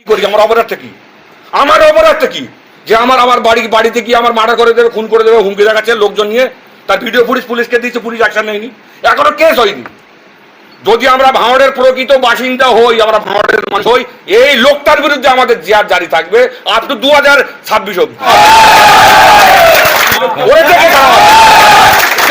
কি করি? আমার অপরাধটা কি? আমার অপরাধটা কি? যে আমার আমার বাড়ি বাড়িতে গিয়ে আমার মার্ডার করে দেবে, খুন করে দেবে, হুমকি দেখাচ্ছে, লোকজন নিয়ে তার ভিডিও পুলিশ পুলিশকে দিচ্ছে পুলিশ অ্যাকশন নেয়নি। এখনও কেস হয়নি। যদি আমরা ভাঙড়ের প্রকৃত বাসিন্দা হই, আমরা ভাঙড়ের মানুষ হই, এই লোকটার বিরুদ্ধে আমাদের জিয়ার জারি থাকবে আপ টু দু হাজার ছাব্বিশ অব্দি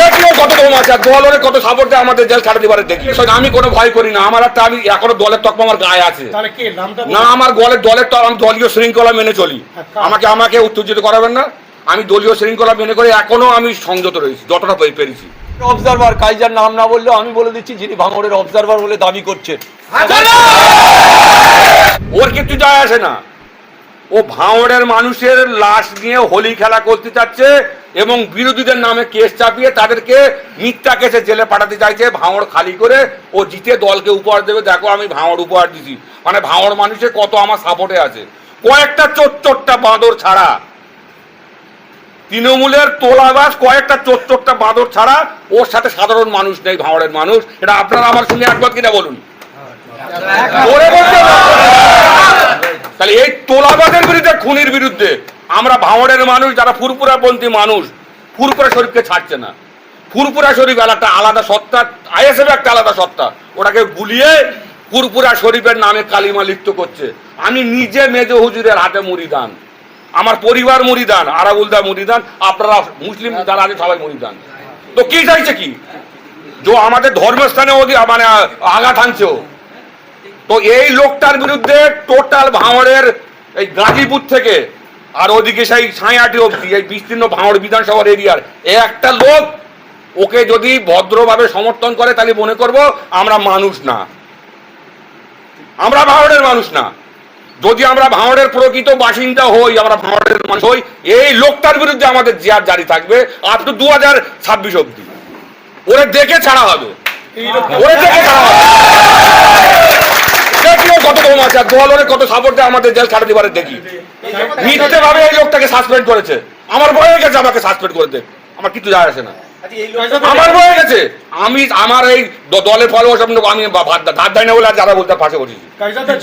ওরে দেখে খাওয়া হবে। দেখলেও কত কম আছে আর দল ওরে কত সাপোর্ট দেয় আমাদের জেল ছাড়া দিবারে দেখি। আমি কোনো ভয় করি না আমার একটা আমি এখনও দলের তকমা আমার গায়ে আছে। তাহলে কে নামটা না আমার গলের দলের তো আমি দলীয় শৃঙ্খলা মেনে চলি। হ্যাঁ, আমাকে আমাকে উত্তেজিত করাবেন না। আমি দলীয় শৃঙ্খলা মেনে করে এখনও আমি সংযত রয়েছি যতটা পেরেছি। অবজারভার কাইজার নাম না বললেও আমি বলে দিচ্ছি যিনি ভাঙড়ের অবজারভার বলে দাবি করছেন। ওর কিছু যায় আসে না। ও ভাঁড়ের মানুষের লাশ নিয়ে হোলি খেলা করতে চাচ্ছে এবং বিরোধীদের নামে কেস চাপিয়ে তাদেরকে মিথ্যা কেসে জেলে পাঠাতে চাইছে। ভাঁড় খালি করে ও জিতে দলকে উপহার দেবে। দেখো আমি ভাঁড় উপহার দিছি। মানে ভাঁড় মানুষের কত আমার সাপোর্টে আছে। কয়েকটা চোট চোটটা বাঁদর ছাড়া। তৃণমূলের তোলাবাস কয়েকটা চোট চোটটা বাঁদর ছাড়া ওর সাথে সাধারণ মানুষ নেই ভাঁড়ের মানুষ। এটা আপনারা আমার সঙ্গে একবার কিনা বলুন? হবে। তাহলে এই তোলাবাদের বিরুদ্ধে, খুনির বিরুদ্ধে আমরা ভাঙড়ের মানুষ, যারা ফুরপুরাপন্থী মানুষ ফুরপুরা শরীফকে ছাড়ছে না। ফুরপুরা শরীফ একটা আলাদা সত্তা, আইএসএফ একটা আলাদা সত্তা। ওটাকে গুলিয়ে ফুরপুরা শরীফের নামে কালিমা লিপ্ত করছে। আমি নিজে মেজো হুজুরের হাতে মুড়িদান। আমার পরিবার মুড়িদান, আরাবুলদা মুড়িদান, আপনারা মুসলিম যারা আছে সবাই মুড়িদান। তো কি চাইছে কি? যে আমাদের ধর্মস্থানে মানে আঘাত আনছে ও। তো এই লোকটার বিরুদ্ধে টোটাল ভাঙড়ের এই গাজীপুর থেকে আর ওদিকে সেই ছায়াটি অব্দি এই বিস্তীর্ণ ভাঙড় বিধানসভার এরিয়ার এ একটা লোক ওকে যদি ভদ্রভাবে সমর্থন করে তাহলে মনে করব আমরা মানুষ না। আমরা ভাঙড়ের মানুষ না। যদি আমরা ভাঙড়ের প্রকৃত বাসিন্দা হই আমরা ভাঙড়ের মানুষ হই এই লোকটার বিরুদ্ধে আমাদের জিয়ার জারি থাকবে আপ টু দু হাজার ছাব্বিশ অব্দি ওরে দেখে ছাড়া হবে। ওরে দেখে ছাড়া হবে। দেখলেও কত আর সাপোর্ট দেয় আমাদের জেল ছাড়া দিবারে দেখি। মিথ্যে ভাবে এই লোকটাকে সাসপেন্ড করেছে। আমার বয়ে গেছে আমাকে সাসপেন্ড করে দে। আমার কিছু যায় আসে না। আমার বয়ে গেছে। আমি আমার এই দলের ফলোয়ার সামনে আমি ধার দেয় না বলে আর যারা বলতে পাশে বসেছি।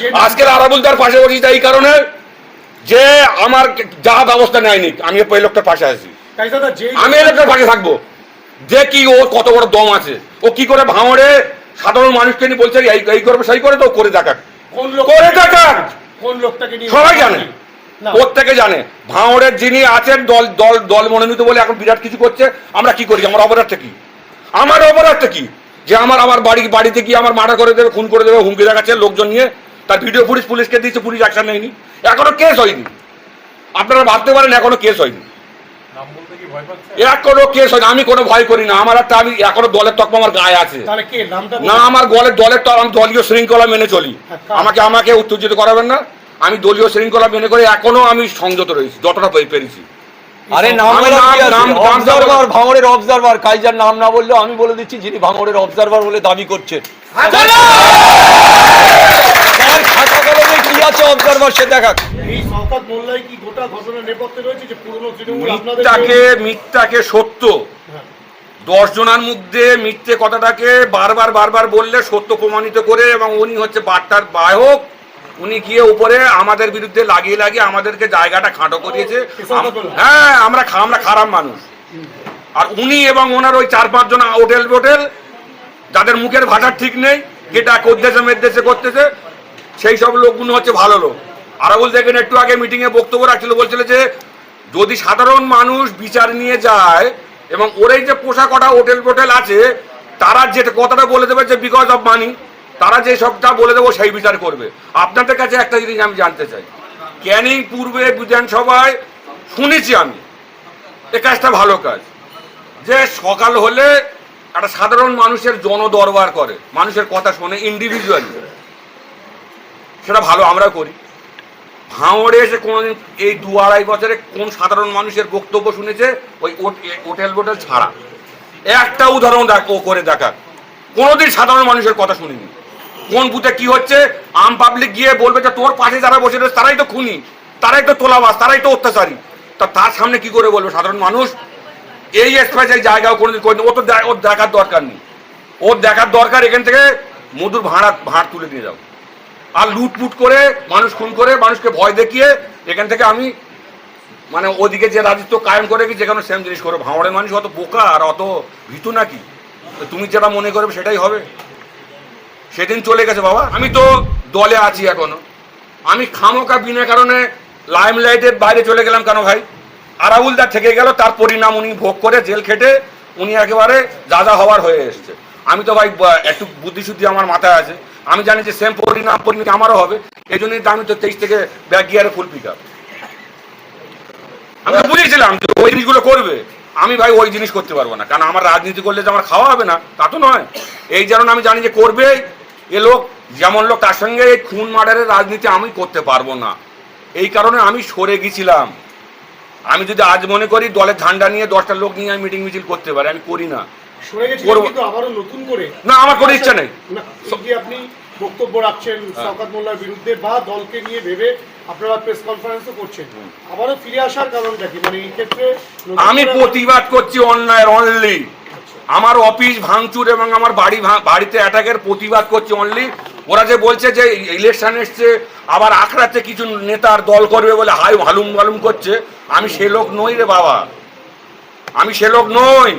যে আজকের আরাবুলদার পাশে বসেছি এই কারণে যে আমার যা ব্যবস্থা নেয়নি আমি এই লোকটার পাশে আছি। আমি এই লোকটার পাশে থাকব। দেখি ও কত বড় দম আছে। ও কি করে ভাঙড়ে সাধারণ মানুষকে নিয়ে বলছে এই করবে সেই করে তো ও করে দেখাক। কোন লোক করে দেখাক কোন লোকটাকে নিয়ে সবাই জানে। প্রত্যেকে জানে। ভাঙড়ের যিনি আছেন দল দল দল মনোনীত বলে এখন বিরাট কিছু করছে আমরা কি করি? আমার অপরাধটা কি? আমার অপরাধটা কি? যে আমার আমার বাড়ি বাড়িতে গিয়ে আমার মার্ডার করে দেবে খুন করে দেবে হুমকি দেখাচ্ছে লোকজন নিয়ে তার ভিডিও পুলিশ পুলিশকে দিচ্ছে পুলিশ অ্যাকশন নেয়নি। এখনও কেস হয়নি। আপনারা ভাবতে পারেন এখনও কেস হয়নি। এখনও কেস হয়নি আমি কোনো ভয় করি না। আমার একটা আমি এখনও দলের তকমা আমার গায়ে আছে। তাহলে কে? নামটা না আমার গলের দলের তো আমি দলীয় শৃঙ্খলা মেনে চলি। হ্যাঁ, আমাকে আমাকে উত্তেজিত করাবেন না। আমি দলীয় শৃঙ্খলা মেনে করে এখনও আমি সংযত রয়েছি যতটা পেরেছি। আরে নাম অবজারভার ভাঙড়ের অবজারভার কাইজার নাম না বললেও আমি বলে দিচ্ছি যিনি ভাঙড়ের অবজারভার বলে দাবি করছেন। তার খাতা কলমে কি আছে অবজারভার সে দেখাক। এই মোল্লাই কি গোটা ঘটনার নেপথ্যে রয়েছে যে পুরনো তৃণমূল মিথ্যাকে মিথ্যাকে সত্য। হ্যাঁ। দশ জনের মধ্যে মিথ্যে কথাটাকে বারবার বারবার বললে সত্য প্রমাণিত করে এবং উনি হচ্ছে বার্তার বাহক। উনি গিয়ে উপরে আমাদের বিরুদ্ধে লাগিয়ে লাগিয়ে আমাদেরকে জায়গাটা খাটো করিয়েছে। হ্যাঁ আমরা আমরা খারাপ মানুষ। আর উনি এবং ওনার ওই চার পাঁচ জন হোটেল বোটেল যাদের মুখের ভাষা ঠিক নেই যেটা করতেছে মেদেশে করতেছে সেই সব লোকগুলো হচ্ছে ভালো লোক। আরাবুল দেখেন একটু আগে মিটিংয়ে বক্তব্য রাখছিল, বলছিল যে যদি সাধারণ মানুষ বিচার নিয়ে যায় এবং ওরাই যে পোষা কটা হোটেল টোটেল আছে, তারা যেটা কথাটা বলে দেবে যে বিকজ অফ মানি তারা যে সবটা বলে দেবো সেই বিচার করবে। আপনাদের কাছে একটা জিনিস আমি জানতে চাই। ক্যানিং পূর্বে বিধানসভায় শুনেছি আমি, এ কাজটা ভালো কাজ। যে সকাল হলে একটা সাধারণ মানুষের জনদরবার করে, মানুষের কথা শোনে ইন্ডিভিজুয়ালি সেটা ভালো আমরা করি। ভাঙড়ে এসে কোনোদিন এই দু আড়াই বছরে কোন সাধারণ মানুষের বক্তব্য শুনেছে? ওই হোটেল বোটেল ছাড়া। একটা উদাহরণ দেখ, ও করে দেখাক। কোনোদিন সাধারণ মানুষের কথা শুনিনি। কোন বুথে কি হচ্ছে? আম পাবলিক গিয়ে বলবে যে, তোর পাশে যারা বসে রয়েছে, তারাই তো খুনি। তারাই তো তোলাবাস তারাই তো অত্যাচারী। তা তার সামনে কি করে বলব সাধারণ মানুষ? এই এক্সপ্রেস এই জায়গাও কোনোদিন করে ও তো ওর দেখার দরকার নেই। ওর দেখার দরকার এখান থেকে মধুর ভাড়া, ভাড় তুলে নিয়ে যাও। আর লুটপুট করে মানুষ খুন করে, মানুষকে ভয় দেখিয়ে এখান থেকে আমি মানে ওদিকে যে রাজত্ব কায়েম করে কি যেখানে সেম জিনিস করব ভাঙড়ের মানুষ অত বোকা আর অত ভীতু নাকি? তুমি যেটা মনে করবে সেটাই হবে। সেদিন চলে গেছে বাবা। আমি তো দলে আছি এখনও। আমি খামোকা বিনা কারণে লাইমলাইটের বাইরে চলে গেলাম কেন ভাই? আরাবুলদার থেকে গেল, তার পরিণাম উনি ভোগ করে জেল খেটে উনি একেবারে যা যা হওয়ার হয়ে এসছে। আমি তো ভাই, একটু বুদ্ধিশুদ্ধি আমার মাথায় আছে। আমি জানি যে সেম পরিণাম পরিণতি আমারও হবে এই জন্যই আমি তো তেইশ থেকে ব্যাক গিয়ারে ফুল পিক আপ আমি বুঝেছিলাম যে ওই জিনিসগুলো করবে। আমি ভাই ওই জিনিস করতে পারব না, কারণ আমার রাজনীতি করলে যে আমার খাওয়া হবে না, তা তো নয়। এই যেমন আমি জানি যে করবে, এ লোক, যেমন লোক তার সঙ্গে এই খুন মার্ডারের রাজনীতি আমি করতে পারব না। এই কারণে আমি সরে গেছিলাম। আমি যদি আজ মনে করি দলের ঝান্ডা নিয়ে দশটা লোক নিয়ে আমি মিটিং মিছিল করতে পারি, আমি করি না। না, আমার কোনো ইচ্ছা নেই। আপনি বক্তব্য রাখছেন শওকত মোল্লার বিরুদ্ধে বা দলকে নিয়ে ভেবে আপনারা প্রেস কনফারেন্সও করছেন। আবারও ফিরে আসার কারণটা কি? মানে এই ক্ষেত্রে আমি প্রতিবাদ করছি অন্যায়ের অনলি আমার অফিস ভাঙচুর এবং আমার বাড়ি বাড়িতে অ্যাটাকের প্রতিবাদ করছি অনলি ওরা যে বলছে যে ইলেকশন এসছে আবার আখড়াতে কিছু নেতার দল করবে বলে হাই হালুম হালুম করছে আমি সে লোক নই রে বাবা। আমি সে লোক নই।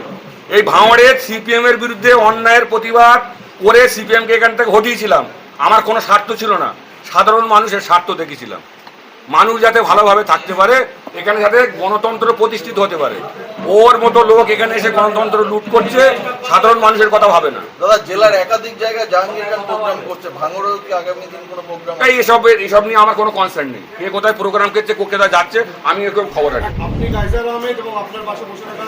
এই ভাঁড়ের সিপিএম এর বিরুদ্ধে অন্যায়ের প্রতিবাদ করে সিপিএম কে এখান থেকে হটিয়েছিলাম। আমার কোনো স্বার্থ ছিল না। সাধারণ মানুষের স্বার্থ দেখেছিলাম। মানুষ যাতে ভালোভাবে থাকতে পারে এখানে যাতে গণতন্ত্র প্রতিষ্ঠিত হতে পারে। ওর মতো লোক এখানে এসে গণতন্ত্র লুট করছে সাধারণ মানুষের কথা ভাবে না। দাদা জেলার একাধিক জায়গায় জাহাঙ্গীর খান প্রোগ্রাম করছে। ভাঙড়েও কি আগামী দিন কোনো প্রোগ্রাম এই এসব এসব নিয়ে আমার কোনো কনসার্ন নেই। কে কোথায় প্রোগ্রাম করছে কোথায় যাচ্ছে আমি এরকম খবর রাখি। আপনি কাইজার আহমেদ এবং আপনার পাশে বসে থাকা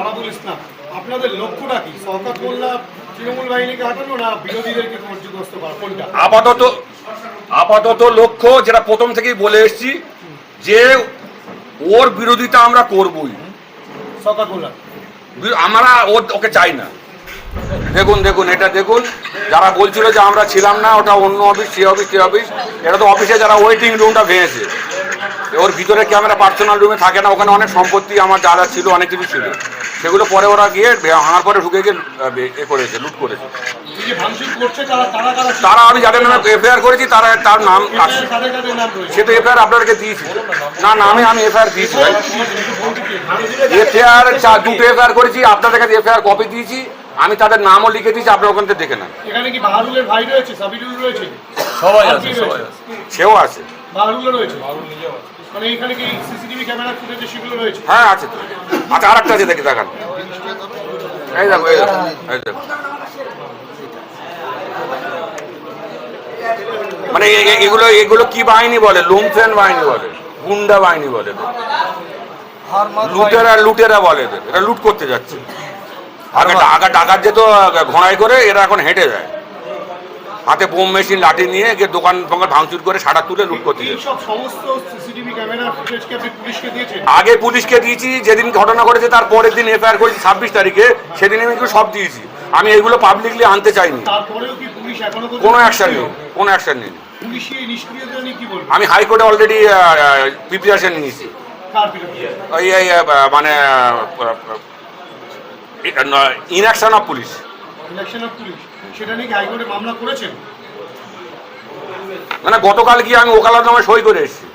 আরাবুল ইসলাম। আপনাদের লক্ষ্যটা কি? শওকত মোল্লা তৃণমূল বাহিনীকে হাঁটানো না বিরোধীদেরকে পর্যদস্ত করা? কোনটা? আপাতত আপাতত লক্ষ্য যেটা প্রথম থেকেই বলে এসেছি যে ওর বিরোধিতা আমরা করবই। শওকত মোল্লা আমরা ওর ওকে চাই না। দেখুন দেখুন এটা দেখুন যারা বলছিল যে আমরা ছিলাম না ওটা অন্য অফিস সে অফিস সে অফিস এটা তো অফিসে যারা ওয়েটিং রুমটা ভেঙেছে। ওর ভিতরে ক্যামেরা পার্সোনাল রুমে থাকে না ওখানে অনেক সম্পত্তি আমার যা ছিল অনেক কিছু ছিল। সেগুলো পরে ওরা গিয়ে ভাঙার পরে ঢুকে গিয়ে এ করেছে লুট করেছে। তারা আমি যাদের নামে এফআইআর করেছি তারা তার নাম আছে সে তো এফআইআর আপনাদেরকে দিয়েছি। না নামে আমি এফআইআর দিয়েছি ভাই। এফআইআর দুটো এফআইআর করেছি আপনাদের কাছে এফআইআর কপি দিয়েছি আমি তাদের নামও লিখে দিয়েছি আপনার ওখান থেকে দেখে নেন। এখানে কি বাহারুলের ভাই রয়েছে? সাবিরুল রয়েছে? সবাই আছে রয়েছে? সেও আছে। মানে এখানে কি সিসিটিভি ক্যামেরা ফুটেজে সেগুলো রয়েছে? হ্যাঁ আছে তো। আচ্ছা আর একটা আছে দেখি দেখান। এই দেখো এই দেখো এই দেখো। মানে এগুলো এগুলো কি বাহিনী বলে? লুমফেন বাহিনী বলে গুন্ডা বাহিনী বলে লুটেরা লুটেরা বলে এদের। এরা লুট করতে যাচ্ছে। আগে টাকার যেত ঘোড়ায় করে এরা এখন হেঁটে যায়। হাতে বোম মেশিন লাঠি নিয়ে গিয়ে দোকান ফোকান ভাঙচুর করে সারা তুলে লুট করতে আগে পুলিশকে দিয়েছি যেদিন ঘটনা ঘটেছে তার পরের দিন এফআইআর করেছি ছাব্বিশ তারিখে সেদিন আমি সব দিয়েছি আমি এগুলো পাবলিকলি আনতে চাইনি কোনো অ্যাকশন নেই কোনো অ্যাকশন নেই আমি হাইকোর্টে অলরেডি প্রিপারেশন নিয়েছি মানে inaction of police election of police সেটা নিয়ে হাইকোর্টে মামলা করেছেন? মানে গতকাল গিয়ে আমি ওকালার নামে সই করে এসেছি।